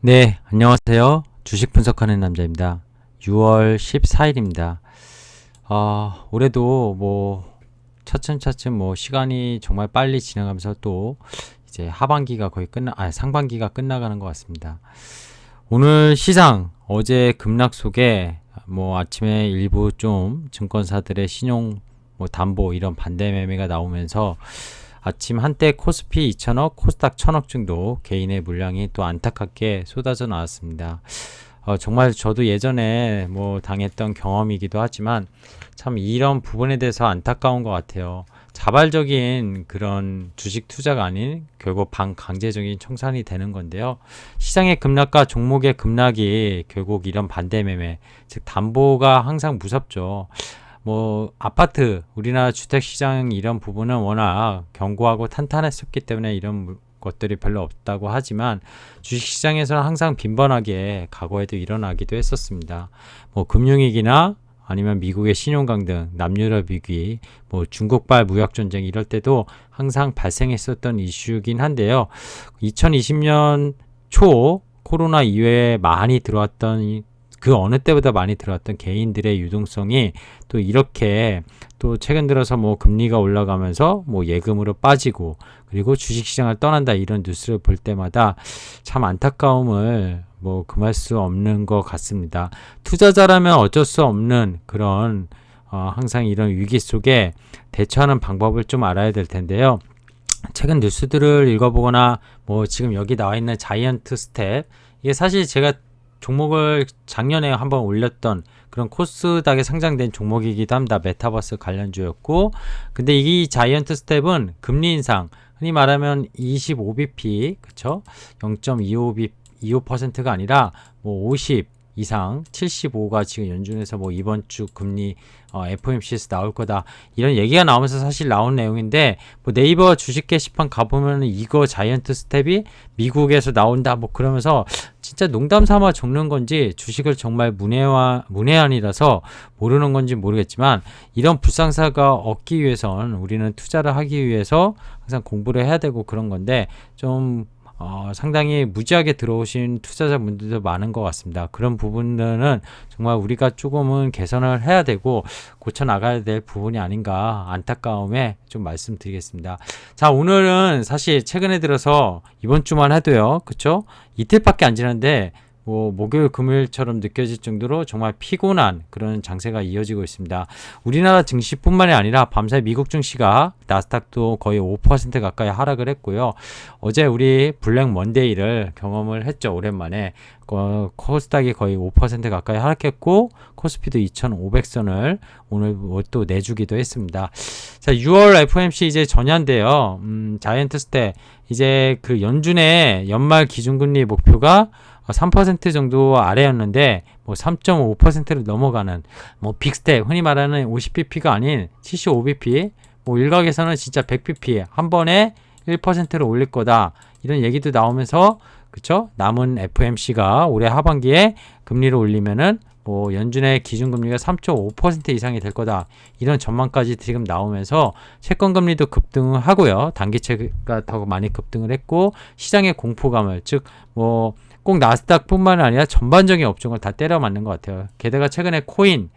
네, 안녕하세요. 주식 분석하는 남자입니다. 6월 14일입니다. 아, 올해도 뭐 차츰차츰 뭐 시간이 정말 빨리 지나가면서 또 이제 하반기가 거의 끝나, 아, 상반기가 끝나가는 것 같습니다. 오늘 시장 어제 급락 속에 뭐 아침에 일부 좀 증권사들의 신용 뭐 담보 이런 반대 매매가 나오면서 아침 한때 코스피 2천억, 코스닥 1천억 정도 개인의 물량이 또 안타깝게 쏟아져 나왔습니다. 어, 정말 저도 예전에 뭐 당했던 경험이기도 하지만 참 이런 부분에 대해서 안타까운 것 같아요. 자발적인 그런 주식 투자가 아닌 결국 반강제적인 청산이 되는 건데요. 시장의 급락과 종목의 급락이 결국 이런 반대 매매, 즉 담보가 항상 무섭죠. 뭐 아파트 우리나라 주택 시장 이런 부분은 워낙 견고하고 탄탄했었기 때문에 이런 것들이 별로 없다고 하지만 주식 시장에서는 항상 빈번하게 과거에도 일어나기도 했었습니다. 뭐 금융위기나 아니면 미국의 신용 강등, 남유럽 위기, 뭐 중국발 무역 전쟁 이럴 때도 항상 발생했었던 이슈긴 한데요. 2020년 초 코로나 이외에 많이 들어왔던 그 어느 때보다 많이 들어왔던 개인들의 유동성이 또 이렇게 또 최근 들어서 뭐 금리가 올라가면서 뭐 예금으로 빠지고 그리고 주식시장을 떠난다 이런 뉴스를 볼 때마다 참 안타까움을 뭐 금할 수 없는 것 같습니다. 투자자라면 어쩔 수 없는 그런 어, 항상 이런 위기 속에 대처하는 방법을 좀 알아야 될 텐데요. 최근 뉴스들을 읽어보거나 뭐 지금 여기 나와 있는 자이언트 스텝 이게 사실 제가 종목을 작년에 한번 올렸던 그런 코스닥에 상장된 종목이기도 합니다. 메타버스 관련주였고, 근데 이 자이언트 스텝은 금리 인상, 흔히 말하면 25bp, 그쵸? 0.25b, 25%가 아니라 뭐 50, 이상 75가 지금 연준에서 뭐 이번 주 금리 어, FOMC에서 나올 거다. 이런 얘기가 나오면서 사실 나온 내용인데 뭐 네이버 주식 게시판 가보면 이거 자이언트 스텝이 미국에서 나온다 뭐 그러면서 진짜 농담 삼아 적는 건지 주식을 정말 문외와 문외한이라서 모르는 건지 모르겠지만 이런 불상사가 얻기 위해선 우리는 투자를 하기 위해서 항상 공부를 해야 되고 그런 건데 좀 어, 상당히 무지하게 들어오신 투자자분들도 많은 것 같습니다. 그런 부분들은 정말 우리가 조금은 개선을 해야 되고 고쳐 나가야 될 부분이 아닌가 안타까움에 좀 말씀드리겠습니다. 자, 오늘은 사실 최근에 들어서 이번 주만 해도요. 그쵸? 이틀밖에 안 지났는데 뭐 목요일 금요일처럼 느껴질 정도로 정말 피곤한 그런 장세가 이어지고 있습니다. 우리나라 증시뿐만이 아니라 밤새 미국 증시가 나스닥도 거의 5% 가까이 하락을 했고요. 어제 우리 블랙 먼데이를 경험을 했죠. 오랜만에 어, 코스닥이 거의 5% 가까이 하락했고 코스피도 2,500선을 오늘 뭐또 내주기도 했습니다. 자, 6월 FOMC 이제 전야인데요. 음, 자이언트 스때 이제 그 연준의 연말 기준금리 목표가 3% 정도 아래였는데 뭐 3.5%를 넘어가는 뭐 빅스텝 흔히 말하는 50bp가 아닌 75bp 뭐 일각에서는 진짜 100bp 한 번에 1%를 올릴 거다. 이런 얘기도 나오면서 그쵸? 남은 FMC가 올해 하반기에 금리를 올리면은 뭐 연준의 기준금리가 3.5% 이상이 될 거다. 이런 전망까지 지금 나오면서 채권금리도 급등을 하고요. 단기채가 더 많이 급등을 했고 시장의 공포감을 즉 뭐 꼭 나스닥뿐만 아니라 전반적인 업종을 다 때려 맞는 것 같아요. 게다가 최근에 코인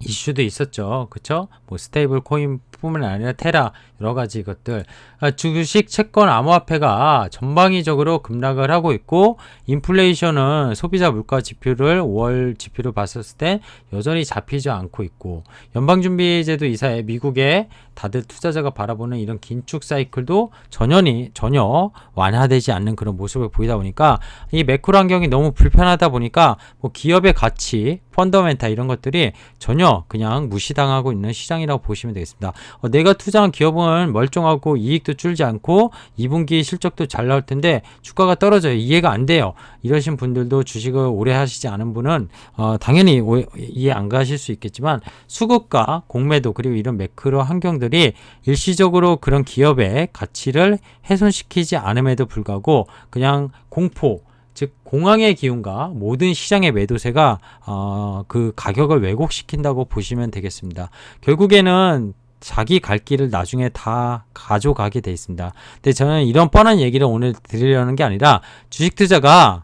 이슈도 있었죠. 그쵸? 뭐 스테이블 코인뿐만 아니라 테라 여러 가지 것들 아, 주식 채권 암호화폐가 전방위적으로 급락을 하고 있고 인플레이션은 소비자 물가 지표를 5월 지표로 봤었을 때 여전히 잡히지 않고 있고 연방준비제도 이사회 미국의 다들 투자자가 바라보는 이런 긴축 사이클도 전혀니 전혀 완화되지 않는 그런 모습을 보이다 보니까 이 매크로 환경이 너무 불편하다 보니까 뭐 기업의 가치 펀더멘탈 이런 것들이 전혀 그냥 무시당하고 있는 시장이라고 보시면 되겠습니다. 어, 내가 투자한 기업은 멀쩡하고 이익도 줄지 않고 2분기 실적도 잘 나올 텐데 주가가 떨어져요. 이해가 안 돼요. 이러신 분들도 주식을 오래 하시지 않은 분은 어, 당연히 오, 이해 안 가실 수 있겠지만 수급과 공매도 그리고 이런 매크로 환경들이 일시적으로 그런 기업의 가치를 훼손시키지 않음에도 불구하고 그냥 공포 즉 공황의 기운과 모든 시장의 매도세가 어, 그 가격을 왜곡시킨다고 보시면 되겠습니다. 결국에는 자기 갈 길을 나중에 다 가져가게 돼 있습니다. 근데 저는 이런 뻔한 얘기를 오늘 드리려는 게 아니라 주식 투자가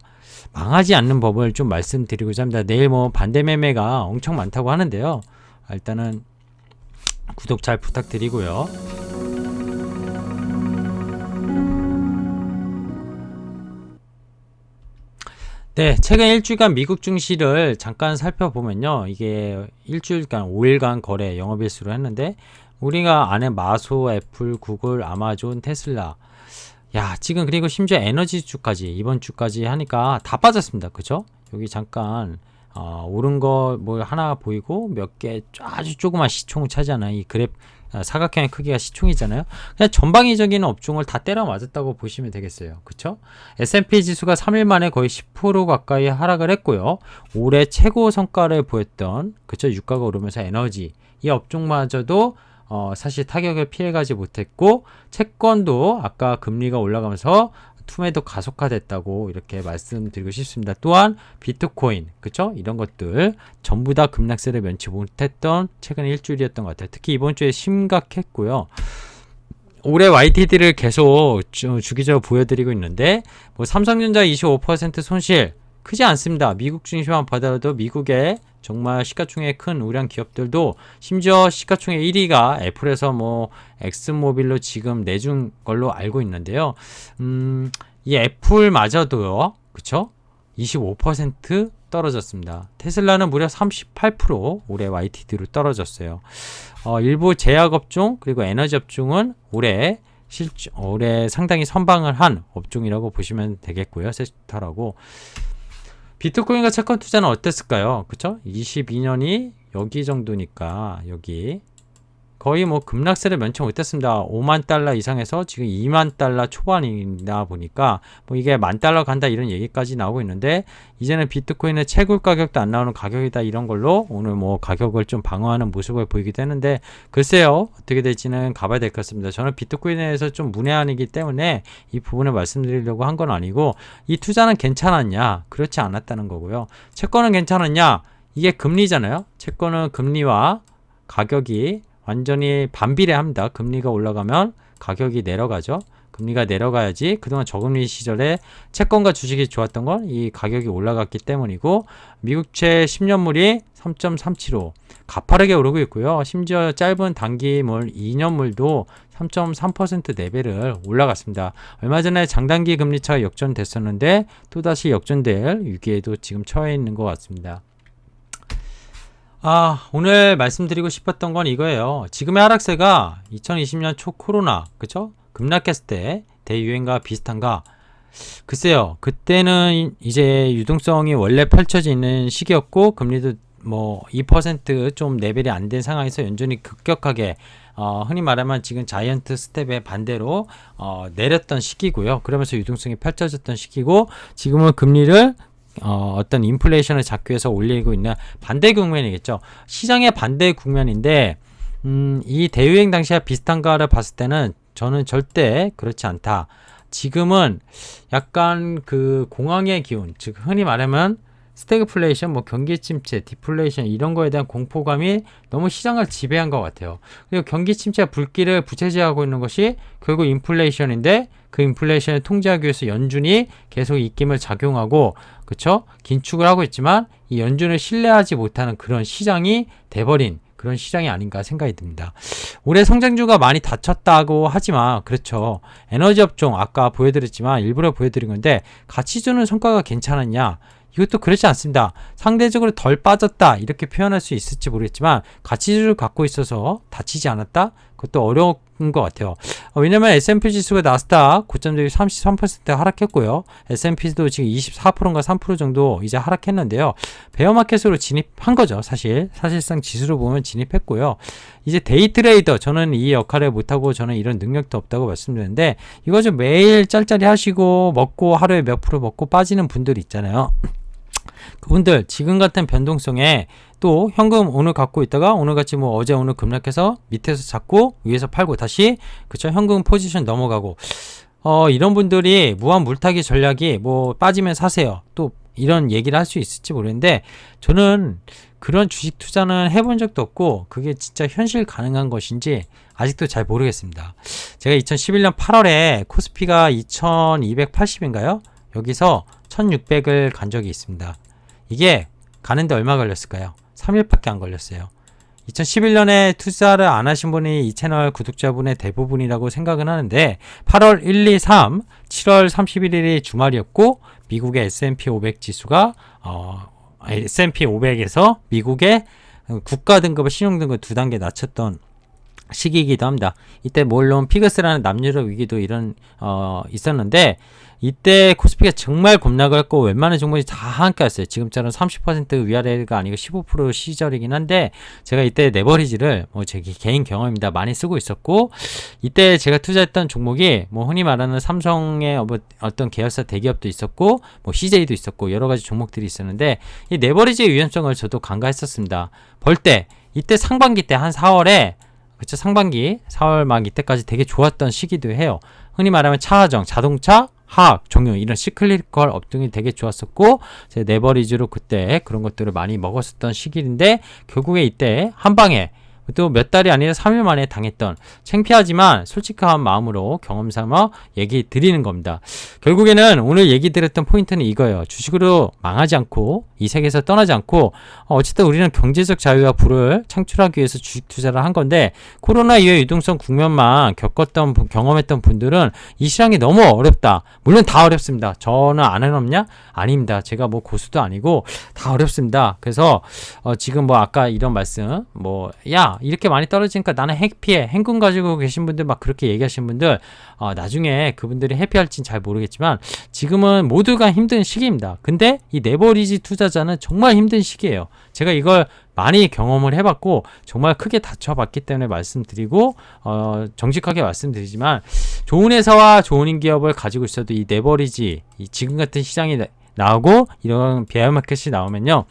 망하지 않는 법을 좀 말씀드리고자 합니다. 내일 뭐 반대 매매가 엄청 많다고 하는데요. 아, 일단은 구독 잘 부탁드리고요. 네, 최근 일주일간 미국 증시를 잠깐 살펴보면요. 이게 일주일간 5일간 거래 영업일수로 했는데 우리가 안에 마소, 애플, 구글, 아마존, 테슬라 야, 지금 그리고 심지어 에너지 주까지 이번 주까지 하니까 다 빠졌습니다. 그죠? 여기 잠깐 어, 오른 거 뭐 하나 보이고 몇 개 아주 조그만 시총을 차지하는 이 그래프 아, 사각형의 크기가 시총이잖아요. 그냥 전방위적인 업종을 다 때려 맞았다고 보시면 되겠어요. 그쵸? S&P 지수가 3일 만에 거의 10% 가까이 하락을 했고요. 올해 최고 성과를 보였던 그쵸? 유가가 오르면서 에너지 이 업종마저도 어, 사실 타격을 피해가지 못했고 채권도 아까 금리가 올라가면서 투매도 가속화됐다고 이렇게 말씀드리고 싶습니다. 또한 비트코인, 그쵸? 이런 것들 전부 다 급락세를 면치 못했던 최근 일주일이었던 것 같아요. 특히 이번 주에 심각했고요. 올해 YTD를 계속 주, 주기적으로 보여드리고 있는데 뭐 삼성전자 25% 손실 크지 않습니다. 미국 증시만 받아도 미국의 정말 시가총액 큰 우량 기업들도 심지어 시가총액 1위가 애플에서 뭐 엑스모빌로 지금 내준 걸로 알고 있는데요. 음, 이 애플마저도요. 그쵸? 25% 떨어졌습니다. 테슬라는 무려 38% 올해 YTD로 떨어졌어요. 어, 일부 제약업종 그리고 에너지업종은 올해 실 올해 상당히 선방을 한 업종이라고 보시면 되겠고요. 섹터라고. 비트코인과 채권 투자는 어땠을까요? 그쵸? 22년이 여기 정도니까 여기 거의 뭐 급락세를 면치 못했습니다. 5만 달러 이상에서 지금 2만 달러 초반이다 보니까 뭐 이게 만 달러 간다 이런 얘기까지 나오고 있는데 이제는 비트코인의 채굴 가격도 안 나오는 가격이다 이런 걸로 오늘 뭐 가격을 좀 방어하는 모습을 보이기도 했는데 글쎄요 어떻게 될지는 가봐야 될 것 같습니다. 저는 비트코인에 대해서 좀 문외한이기 때문에 이 부분을 말씀드리려고 한 건 아니고 이 투자는 괜찮았냐 그렇지 않았다는 거고요. 채권은 괜찮았냐 이게 금리잖아요. 채권은 금리와 가격이 완전히 반비례합니다. 금리가 올라가면 가격이 내려가죠. 금리가 내려가야지 그동안 저금리 시절에 채권과 주식이 좋았던 건 이 가격이 올라갔기 때문이고 미국채 10년물이 3.375 가파르게 오르고 있고요. 심지어 짧은 단기물 2년물도 3.3% 레벨을 올라갔습니다. 얼마 전에 장단기 금리차가 역전됐었는데 또다시 역전될 위기에도 지금 처해 있는 것 같습니다. 아, 오늘 말씀드리고 싶었던 건 이거예요. 지금의 하락세가 2020년 초 코로나, 그쵸? 급락했을 때 대유행과 비슷한가? 글쎄요, 그때는 이제 유동성이 원래 펼쳐져 있는 시기였고, 금리도 뭐 2%좀 레벨이 안 된 상황에서 연준이 급격하게 어, 흔히 말하면 지금 자이언트 스텝의 반대로 어, 내렸던 시기고요. 그러면서 유동성이 펼쳐졌던 시기고 지금은 금리를 어, 어떤 인플레이션을 잡기 위해서 올리고 있는 반대 국면이겠죠. 시장의 반대 국면인데 음, 이 대유행 당시와 비슷한가를 봤을 때는 저는 절대 그렇지 않다. 지금은 약간 그 공황의 기운, 즉 흔히 말하면 스태그플레이션, 뭐 경기 침체, 디플레이션 이런 거에 대한 공포감이 너무 시장을 지배한 것 같아요. 그리고 경기 침체 불길을 부채질하고 있는 것이 결국 인플레이션인데 그 인플레이션을 통제하기 위해서 연준이 계속 입김을 작용하고 그쵸? 긴축을 하고 있지만 이 연준을 신뢰하지 못하는 그런 시장이 돼버린 그런 시장이 아닌가 생각이 듭니다. 올해 성장주가 많이 다쳤다고 하지만 그렇죠. 에너지 업종 아까 보여드렸지만 일부러 보여드린 건데 같이 주는 성과가 괜찮았냐? 이것도 그렇지 않습니다. 상대적으로 덜 빠졌다 이렇게 표현할 수 있을지 모르겠지만 가치주를 갖고 있어서 다치지 않았다? 그것도 어려운 것 같아요. 어, 왜냐면 S&P 지수가 나스닥 고점 대비 33% 하락했고요. S&P도 지금 24%인가 3% 정도 이제 하락했는데요. 베어마켓으로 진입한 거죠. 사실 사실상 지수로 보면 진입했고요. 이제 데이 트레이더 저는 이 역할을 못하고 저는 이런 능력도 없다고 말씀드렸는데 이거 좀 매일 짤짤이 하시고 먹고 하루에 몇 프로 먹고 빠지는 분들 있잖아요. 그분들 지금 같은 변동성에 또 현금 오늘 갖고 있다가 오늘 같이 뭐 어제 오늘 급락해서 밑에서 잡고 위에서 팔고 다시 그쵸 현금 포지션 넘어가고 어 이런 분들이 무한 물타기 전략이 뭐 빠지면 사세요 또 이런 얘기를 할 수 있을지 모르는데 저는 그런 주식 투자는 해본 적도 없고 그게 진짜 현실 가능한 것인지 아직도 잘 모르겠습니다. 제가 2011년 8월에 코스피가 2280인가요? 여기서 1600을 간 적이 있습니다. 이게 가는데 얼마 걸렸을까요? 3일밖에 안 걸렸어요. 2011년에 투자를 안 하신 분이 이 채널 구독자분의 대부분이라고 생각은 하는데 8월 1, 2, 3, 7월 31일이 주말이었고 미국의 S&P 500 지수가 어, S&P 500에서 미국의 국가 등급을 신용 등급 두 단계 낮췄던 시기이기도 합니다. 이때 물론 피그스라는 남유럽 위기도 이런 어 있었는데 이때 코스피가 정말 했고 웬만한 종목이 다 함께 왔어요. 지금처럼 30% 위아래가 아니고 15% 시절이긴 한데 제가 이때 네버리지를 뭐 제 개인 경험입니다. 많이 쓰고 있었고 이때 제가 투자했던 종목이 뭐 흔히 말하는 삼성의 뭐 어떤 계열사 대기업도 있었고 뭐 CJ도 있었고 여러 가지 종목들이 있었는데 이 네버리지의 유연성을 저도 간과했었습니다. 벌 때 이때 상반기 때 한 4월에 그쵸 상반기 4월 막 이때까지 되게 좋았던 시기도 해요. 흔히 말하면 차하정, 자동차, 화학, 종유 이런 시클리컬 업종이 되게 좋았었고 제 네버리지로 그때 그런 것들을 많이 먹었었던 시기인데 결국에 이때 한 방에 또 몇 달이 아니라 3일 만에 당했던 창피하지만 솔직한 마음으로 경험 삼아 얘기 드리는 겁니다. 결국에는 오늘 얘기 드렸던 포인트는 이거예요. 주식으로 망하지 않고 이 세계에서 떠나지 않고 어, 어쨌든 우리는 경제적 자유와 부를 창출하기 위해서 주식 투자를 한 건데 코로나 이후 유동성 국면만 겪었던 경험했던 분들은 이 시장이 너무 어렵다. 물론 다 어렵습니다. 저는 안 해놓냐? 아닙니다. 제가 뭐 고수도 아니고 다 어렵습니다. 그래서 어, 지금 뭐 아까 이런 말씀 뭐 야 이렇게 많이 떨어지니까 나는 해피해. 행군 가지고 계신 분들 막 그렇게 얘기하신 분들 어, 나중에 그분들이 해피할진 잘 모르겠지만 지금은 모두가 힘든 시기입니다. 근데 이 네버리지 투자자는 정말 힘든 시기예요. 제가 이걸 많이 경험을 해봤고 정말 크게 다쳐봤기 때문에 말씀드리고 어, 정직하게 말씀드리지만 좋은 회사와 좋은 기업을 가지고 있어도 이 네버리지 이 지금 같은 시장이 나오고 이런 베어마켓이 나오면요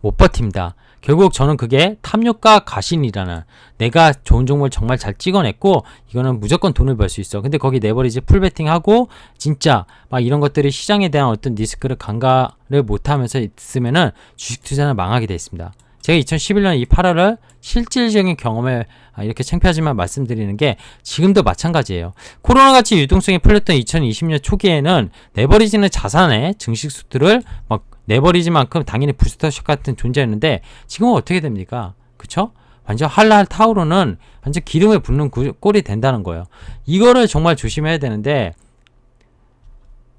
못 버팁니다. 결국 저는 그게 탐욕과 가신이라는 내가 좋은 종목을 정말 잘 찍어냈고 이거는 무조건 돈을 벌 수 있어. 근데 거기 네버리지 풀베팅하고 진짜 막 이런 것들이 시장에 대한 어떤 리스크를 간과를 못하면서 있으면은 주식 투자는 망하게 돼 있습니다. 제가 2011년 이 8월을 실질적인 경험을 아, 이렇게 창피하지만 말씀드리는 게 지금도 마찬가지예요. 코로나 같이 유동성이 풀렸던 2020년 초기에는 네버리지는 자산의 증식 수트를 막 네버리지만큼 당연히 부스터샷 같은 존재였는데 지금은 어떻게 됩니까? 그쵸? 완전 할랄 타오르는 완전 기름에 붓는 꼴이 된다는 거예요. 이거를 정말 조심해야 되는데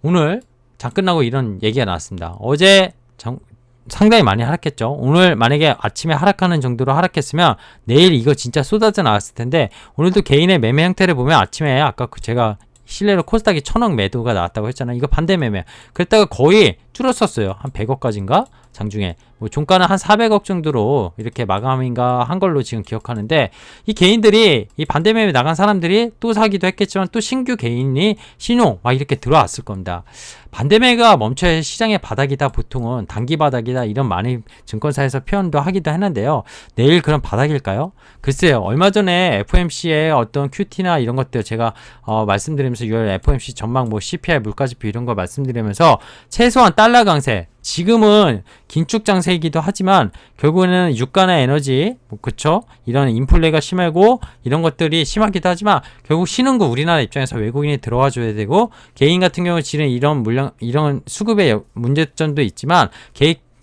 오늘 장 끝나고 이런 얘기가 나왔습니다. 어제 장, 상당히 많이 하락했죠. 오늘 만약에 아침에 하락하는 정도로 하락했으면 내일 이거 진짜 쏟아져 나왔을 텐데 오늘도 개인의 매매 형태를 보면 아침에 아까 그 제가 실내로 코스닥이 천억 매도가 나왔다고 했잖아요. 이거 반대 매매. 그랬다가 거의 줄었었어요. 한 100억까지인가? 장중에. 뭐 종가는 한 400억 정도로 이렇게 마감인가 한 걸로 지금 기억하는데 이 개인들이 이 반대 매매 나간 사람들이 또 사기도 했겠지만 또 신규 개인이 신용 막 이렇게 들어왔을 겁니다. 반대 매가 멈춰야 시장의 바닥이다 보통은 단기 바닥이다 이런 많이 증권사에서 표현도 하기도 했는데요. 내일 그런 바닥일까요? 글쎄요. 얼마 전에 FOMC의 어떤 QT나 이런 것들 제가 어, 말씀드리면서 6월 FOMC 전망 뭐 CPI 물가지표 이런 거 말씀드리면서 최소한 달러 강세 지금은 긴축 장세 이기도 하지만 결국에는 유가나 에너지 뭐 그쵸 이런 인플레가 심하고 이런 것들이 심하기도 하지만 결국 거 우리나라 입장에서 외국인이 들어와 줘야 되고 개인 같은 경우 지는 이런 물량 이런 수급의 문제점도 있지만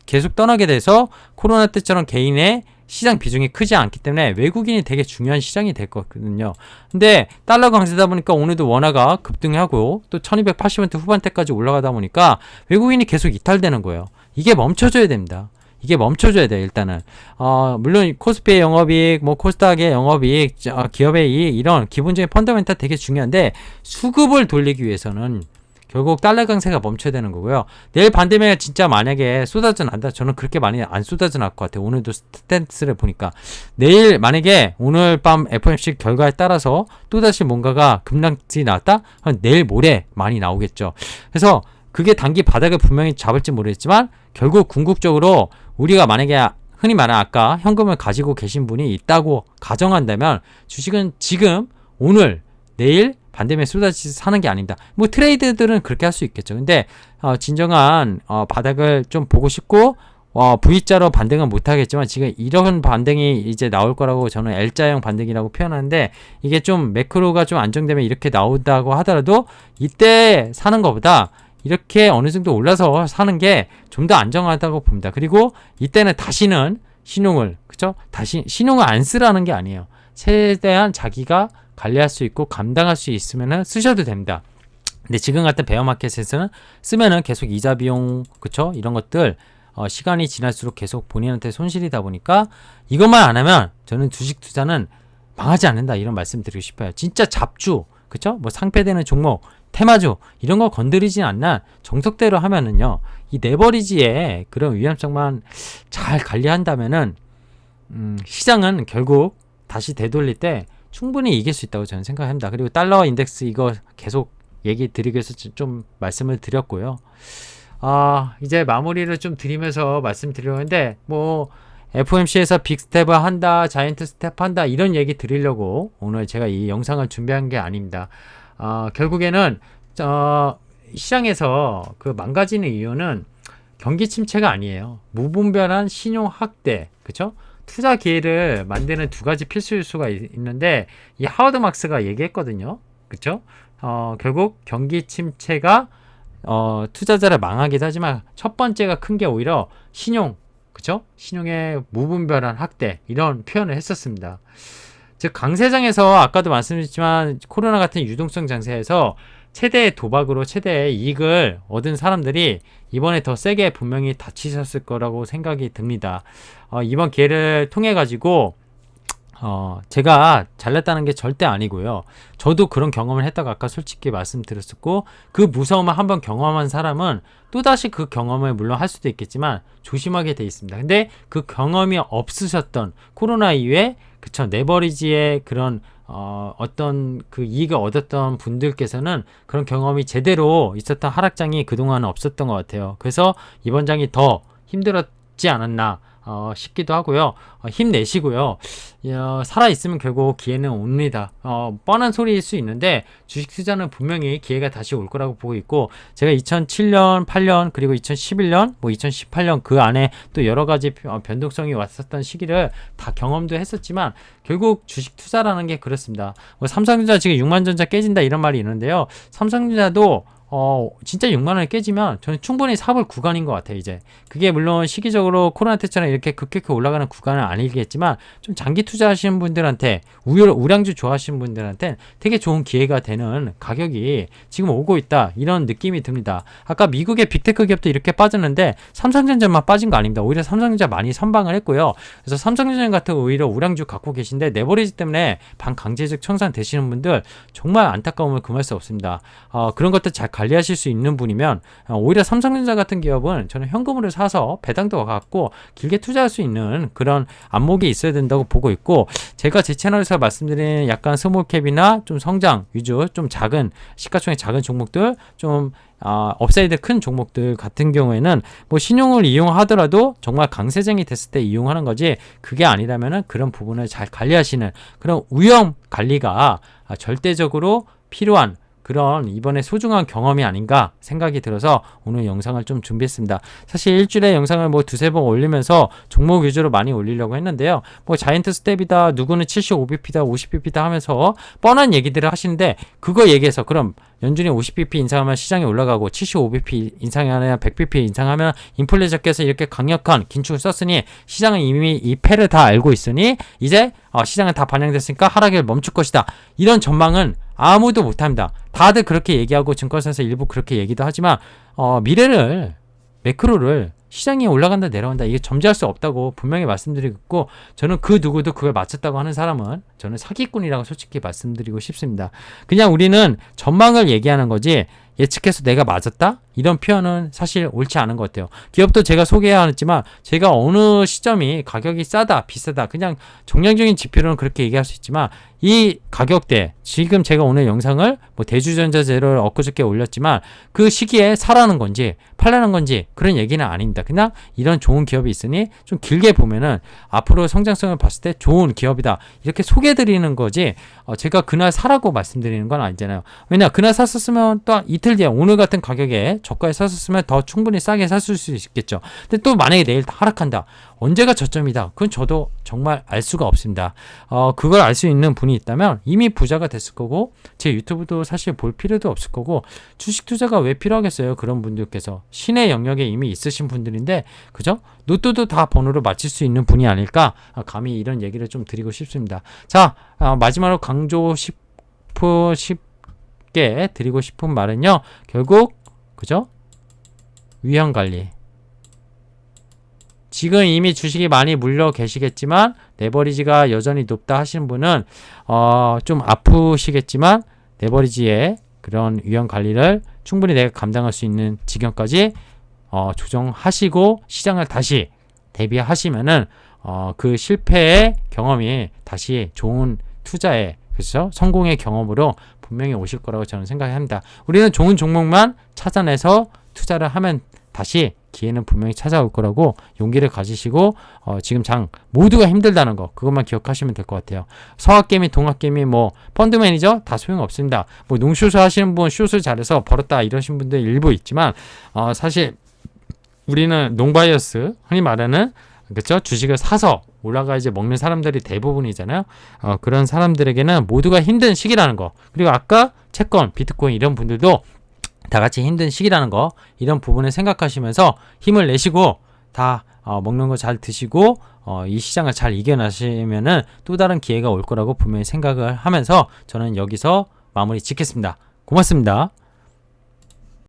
계속 떠나게 돼서 코로나 때처럼 개인의 시장 비중이 크지 않기 때문에 외국인이 되게 중요한 시장이 될 거거든요. 근데 달러 강세다 보니까 오늘도 원화가 급등하고 또 1280원 후반대까지 올라가다 보니까 외국인이 계속 이탈되는 거예요. 이게 멈춰줘야 됩니다. 이게 멈춰줘야 돼요, 일단은. 어, 물론 코스피의 영업이익, 뭐 코스닥의 영업이익, 기업의 이익, 이런 기본적인 펀더멘탈 되게 중요한데 수급을 돌리기 위해서는 결국 달러 강세가 멈춰야 되는 거고요. 내일 반대매가 진짜 만약에 쏟아져 난다. 저는 그렇게 많이 안 쏟아져 날 것 같아요. 오늘도 스탠스를 보니까. 내일 만약에 오늘 밤 FOMC 결과에 따라서 또다시 뭔가가 급락지 나왔다? 내일 모레 많이 나오겠죠. 그래서 그게 단기 바닥을 분명히 잡을지 모르겠지만 결국 궁극적으로 우리가 만약에 흔히 말하는 아까 현금을 가지고 계신 분이 있다고 가정한다면 주식은 지금 오늘 내일 반대면 쏟아지 사는 게 아닙니다. 뭐 트레이드들은 그렇게 할 수 있겠죠. 근데 어, 진정한 어, 바닥을 좀 보고 싶고 어, V자로 반등은 못하겠지만 지금 이런 반등이 이제 나올 거라고 저는 L자형 반등이라고 표현하는데 이게 좀 매크로가 좀 안정되면 이렇게 나온다고 하더라도 이때 사는 것보다 이렇게 어느 정도 올라서 사는 게 좀 더 안정하다고 봅니다. 그리고 이때는 다시는 신용을 그죠? 다시 신용을 안 쓰라는 게 아니에요. 최대한 자기가 관리할 수 있고 감당할 수 있으면은 쓰셔도 됩니다. 근데 지금 같은 베어마켓에서는 쓰면은 계속 이자 비용 그쵸 이런 것들 어, 시간이 지날수록 계속 본인한테 손실이다 보니까 이것만 안 하면 저는 주식 투자는 망하지 않는다 이런 말씀 드리고 싶어요. 진짜 잡주 그쵸 뭐 상패되는 종목 테마주 이런 거 건드리진 않나 정석대로 하면은요 이 네버리지의 그런 위험성만 잘 관리한다면은 음, 시장은 결국 다시 되돌릴 때 충분히 이길 수 있다고 저는 생각합니다. 그리고 달러 인덱스 이거 계속 얘기 드리기 위해서 좀 말씀을 드렸고요. 아, 이제 마무리를 좀 드리면서 말씀드리려는데, 뭐, FOMC에서 빅 스텝을 한다, 자이언트 스텝 한다, 이런 얘기 드리려고 오늘 제가 이 영상을 준비한 게 아닙니다. 아, 결국에는, 어, 시장에서 그 망가지는 이유는 경기 침체가 아니에요. 무분별한 신용 확대, 그쵸? 투자 기회를 만드는 두 가지 필수 요소가 있- 있는데, 이 하워드 막스가 얘기했거든요. 그쵸? 어, 결국 경기 침체가 어, 투자자를 망하기도 하지만 첫 번째가 큰 게 오히려 신용, 그쵸? 신용의 무분별한 확대 이런 표현을 했었습니다. 즉 강세장에서 아까도 말씀드렸지만 코로나 같은 유동성 장세에서 최대의 도박으로 최대의 이익을 얻은 사람들이 이번에 더 세게 분명히 다치셨을 거라고 생각이 듭니다. 어, 이번 기회를 통해 가지고 어, 제가 잘났다는 게 절대 아니고요. 저도 그런 경험을 했다고 아까 솔직히 말씀드렸었고, 그 무서움을 한번 경험한 사람은 또다시 그 경험을 물론 할 수도 있겠지만 조심하게 돼 있습니다. 근데 그 경험이 없으셨던 코로나 이후에 그쵸 네버리지의 그런 어, 어떤 그 이익을 얻었던 분들께서는 그런 경험이 제대로 있었던 하락장이 그동안은 없었던 것 같아요. 그래서 이번 장이 더 힘들었지 않았나 어, 싶기도 하고요. 어, 힘내시고요. 어, 살아있으면 결국 기회는 옵니다. 어, 뻔한 소리일 수 있는데 주식 투자는 분명히 기회가 다시 올 거라고 보고 있고 제가 2007년, 8년 그리고 2011년, 뭐 2018년 그 안에 또 여러 가지 어, 변동성이 왔었던 시기를 다 경험도 했었지만 결국 주식 투자라는 게 그렇습니다. 뭐 삼성전자 지금 6만 전자 깨진다 이런 말이 있는데요. 삼성전자도 어, 진짜 6만 원이 깨지면 저는 충분히 사볼 구간인 것 같아요, 이제. 그게 물론 시기적으로 코로나 때처럼 이렇게 급격히 올라가는 구간은 아니겠지만 좀 장기 투자하시는 분들한테 우유, 우량주 좋아하시는 분들한테 되게 좋은 기회가 되는 가격이 지금 오고 있다. 이런 느낌이 듭니다. 아까 미국의 빅테크 기업도 이렇게 빠졌는데 삼성전자만 빠진 거 아닙니다. 오히려 삼성전자 많이 선방을 했고요. 그래서 삼성전자 같은 오히려 우량주 갖고 계신데 네버리지 때문에 반강제적 청산 되시는 분들 정말 안타까움을 금할 수 없습니다. 어, 그런 것들 잘 관리하실 수 있는 분이면 어, 오히려 삼성전자 같은 기업은 저는 현금으로 사서 배당도 갖고 길게 투자할 수 있는 그런 안목이 있어야 된다고 보고 있고 제가 제 채널에서 말씀드리는 약간 스몰캡이나 좀 성장 위주 좀 작은 시가총액 작은 종목들 좀 아, 업사이드 큰 종목들 같은 경우에는 뭐 신용을 이용하더라도 정말 강세장이 됐을 때 이용하는 거지 그게 아니라면은 그런 부분을 잘 관리하시는 그런 위험 관리가 아, 절대적으로 필요한 그런 이번에 소중한 경험이 아닌가 생각이 들어서 오늘 영상을 좀 준비했습니다. 사실 일주일에 영상을 뭐 두세 번 올리면서 종목 위주로 많이 올리려고 했는데요. 뭐 자이언트 스텝이다, 누구는 75bp다, 50bp다 하면서 뻔한 얘기들을 하시는데 그거 얘기해서 그럼 연준이 50bp 인상하면 시장이 올라가고 75bp 인상하면 100bp 인상하면 인플레이션께서 이렇게 강력한 긴축을 썼으니 시장은 이미 이 패를 다 알고 있으니 이제 어, 시장은 다 반영됐으니까 하락을 멈출 것이다. 이런 전망은 아무도 못합니다. 다들 그렇게 얘기하고 증권사에서 일부 그렇게 얘기도 하지만 어, 미래를 매크로를 시장이 올라간다 내려간다 이게 점지할 수 없다고 분명히 말씀드리고 저는 그 누구도 그걸 맞췄다고 하는 사람은 저는 사기꾼이라고 솔직히 말씀드리고 싶습니다. 그냥 우리는 전망을 얘기하는 거지 예측해서 내가 맞았다? 이런 표현은 사실 옳지 않은 것 같아요. 기업도 제가 소개해야 하지만 제가 어느 시점이 가격이 싸다, 비싸다, 그냥 정량적인 지표로는 그렇게 얘기할 수 있지만 이 가격대, 지금 제가 오늘 영상을 뭐 대주전자재를 엊그저께 올렸지만 그 시기에 사라는 건지 팔라는 건지 그런 얘기는 아닙니다. 그냥 이런 좋은 기업이 있으니 좀 길게 보면은 앞으로 성장성을 봤을 때 좋은 기업이다. 이렇게 소개해드리는 거지 어, 제가 그날 사라고 말씀드리는 건 아니잖아요. 왜냐, 그날 샀었으면 또 이틀 이틀 뒤에 오늘 같은 가격에 저가에 샀었으면 더 충분히 싸게 샀을 수 있겠죠. 근데 또 만약에 내일 다 하락한다. 언제가 저점이다. 그건 저도 정말 알 수가 없습니다. 어, 그걸 알 수 있는 분이 있다면 이미 부자가 됐을 거고 제 유튜브도 사실 볼 필요도 없을 거고 주식 투자가 왜 필요하겠어요? 그런 분들께서 신의 영역에 이미 있으신 분들인데 그죠? 로또도 다 번호로 맞힐 수 있는 분이 아닐까? 아, 감히 이런 얘기를 좀 드리고 싶습니다. 자, 아, 마지막으로 강조 싶게 드리고 싶은 말은요. 결국 그죠? 위험 관리. 지금 이미 주식이 많이 물려 계시겠지만 레버리지가 여전히 높다 하시는 분은 어, 좀 아프시겠지만 레버리지의 그런 위험 관리를 충분히 내가 감당할 수 있는 지경까지 어, 조정하시고 시장을 다시 대비하시면은 어, 그 실패의 경험이 다시 좋은 투자의 그렇죠? 성공의 경험으로 분명히 오실 거라고 저는 생각합니다. 우리는 좋은 종목만 찾아내서 투자를 하면 다시 기회는 분명히 찾아올 거라고 용기를 가지시고 어, 지금 장 모두가 힘들다는 거 그것만 기억하시면 될 것 같아요. 서학개미, 동학개미, 뭐 펀드 매니저 다 소용 없습니다. 뭐 농쇼수 하시는 분 숏을 잘해서 벌었다 이러신 분들 일부 있지만 어, 사실 우리는 농바이어스 흔히 말하는 그렇죠 주식을 사서 올라가 이제 먹는 사람들이 대부분이잖아요. 어, 그런 사람들에게는 모두가 힘든 시기라는 거. 그리고 아까 채권, 비트코인 이런 분들도 다 같이 힘든 시기라는 거 이런 부분을 생각하시면서 힘을 내시고 다 어, 먹는 거 잘 드시고 어, 이 시장을 잘 이겨나시면은 또 다른 기회가 올 거라고 분명히 생각을 하면서 저는 여기서 마무리 짓겠습니다. 고맙습니다.